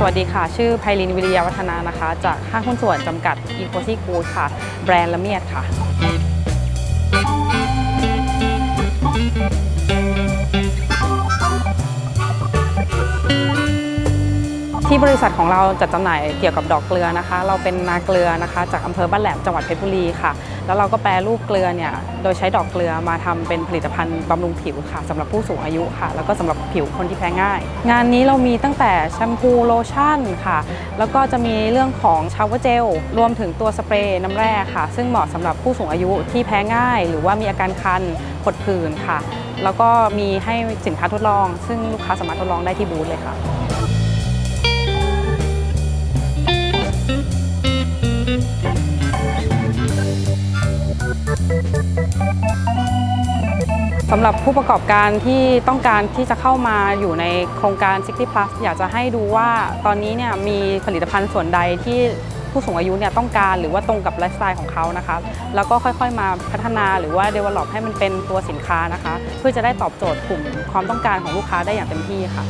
สวัสดีค่ะ ชื่อไพลินวิริยาวัฒนานะคะ จากห้างหุ้นส่วนจำกัดอีโคซี่กูดค่ะ แบรนด์ละเมียดค่ะ ที่บริษัทของเราจัดจำหน่ายเกี่ยวกับดอกเกลือนะคะ เราเป็นนาเกลือนะคะจากอำเภอบ้านแหลมจังหวัดเพชรบุรีค่ะ แล้วเราก็แปรรูปเกลือเนี่ยโดยใช้ดอกเกลือมาทำเป็นผลิตภัณฑ์บำรุงผิวค่ะสำหรับผู้สูงอายุค่ะ แล้วก็สำหรับผิวคนที่แพ้ง่าย งานนี้เรามีตั้งแต่แชมพูโลชั่นค่ะ แล้วก็จะมีเรื่องของชาวเจลรวมถึงตัวสเปรย์น้ำแร่ค่ะ ซึ่งเหมาะสำหรับผู้สูงอายุที่แพ้ง่าย หรือว่ามีอาการคันผดผื่นค่ะ แล้วก็มีให้สินค้าทดลอง ซึ่งลูกค้าสามารถทดลองได้ที่บูธเลยค่ะ สำหรับผู้ประกอบการที่ต้องการที่จะเข้ามาอยู่ในโครงการ 60 plus อยากจะให้ดูว่าตอนนี้เนี่ยมีผลิตภัณฑ์ส่วนใดที่ผู้สูงอายุเนี่ยต้องการหรือว่าตรงกับไลฟ์สไตล์ของเขานะคะ แล้วก็ค่อยๆมาพัฒนาหรือว่า develop ให้มันเป็นตัวสินค้านะคะ เพื่อจะได้ตอบโจทย์กลุ่มความต้องการของลูกค้าได้อย่างเต็มที่ค่ะ